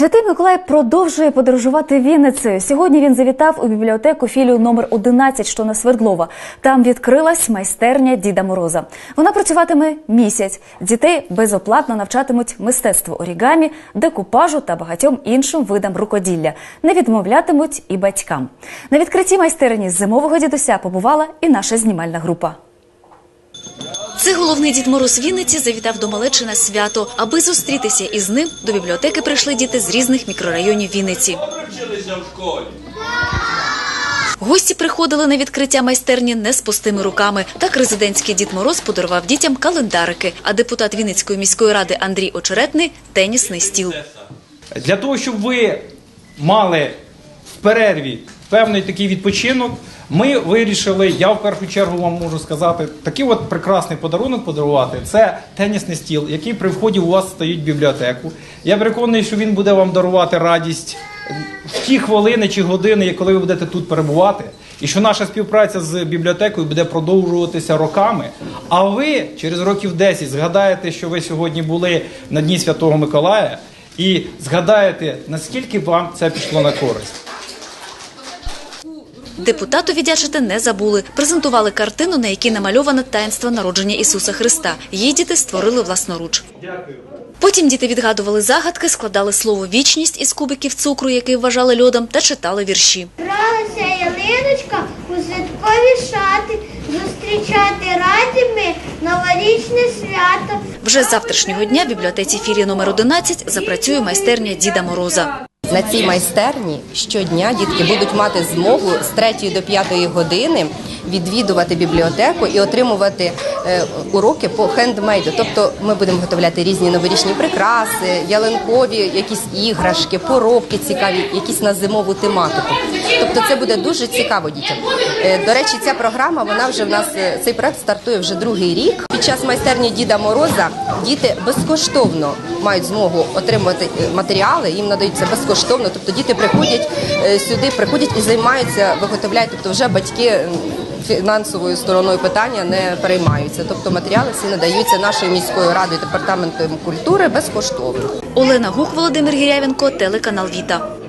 Святий Миколай продовжує подорожувати Вінницею. Сьогодні він завітав у бібліотеку філію номер 11, що на Свердлова. Там відкрилась майстерня Діда Мороза. Вона працюватиме місяць. Дітей безоплатно навчатимуть мистецтву орігамі, декупажу та багатьом іншим видам рукоділля. Не відмовлятимуть і батькам. На відкритті майстерні зимового дідуся побувала і наша знімальна група. Це головний дід Мороз Вінниці завітав до малечі на свято. Аби зустрітися із ним, до бібліотеки прийшли діти з різних мікрорайонів Вінниці. Гості приходили на відкриття майстерні не з пустими руками. Так резидентський дід Мороз подарував дітям календарики, а депутат Вінницької міської ради Андрій Очеретний – тенісний стіл. Для того, щоб ви мали в перерві певний такий відпочинок, ми вирішили, я в першу чергу вам можу сказати, такий от прекрасний подарунок подарувати. Це тенісний стіл, який при вході у вас стоїть в бібліотеку. Я переконаний, що він буде вам дарувати радість в ті хвилини чи години, коли ви будете тут перебувати. І що наша співпраця з бібліотекою буде продовжуватися роками. А ви через років 10 згадаєте, що ви сьогодні були на Дні Святого Миколая, і згадаєте, наскільки вам це пішло на користь. Депутату віддячити не забули. Презентували картину, на якій намальоване таїнство народження Ісуса Христа. Її діти створили власноруч. Потім діти відгадували загадки, складали слово «вічність» із кубиків цукру, який вважали льодом, та читали вірші. Бралася ялиночка у святкові шати, зустрічати раді ми новорічне свято. Вже з завтрашнього дня в бібліотеці філії номер 11 запрацює майстерня Діда Мороза. На цій майстерні щодня дітки будуть мати змогу з 3 до 5 години відвідувати бібліотеку і отримувати е, уроки по хендмейду. Тобто ми будемо готовляти різні новорічні прикраси, ялинкові, якісь іграшки, поробки цікаві, якісь на зимову тематику. Тобто це буде дуже цікаво дітям. Е, До речі, ця програма вона вже в нас е, цей проект стартує вже другий рік. Під час майстерні Діда Мороза діти безкоштовно мають змогу отримувати е, матеріали. Їм надаються безкоштовно. Тобто діти приходять сюди, приходять і займаються, виготовляють. Тобто вже батьки фінансовою стороною питання не переймаються. Тобто матеріали всі надаються нашою міською радою департаментом культури безкоштовно. Олена Гук, Володимир Гірявенко, телеканал Віта.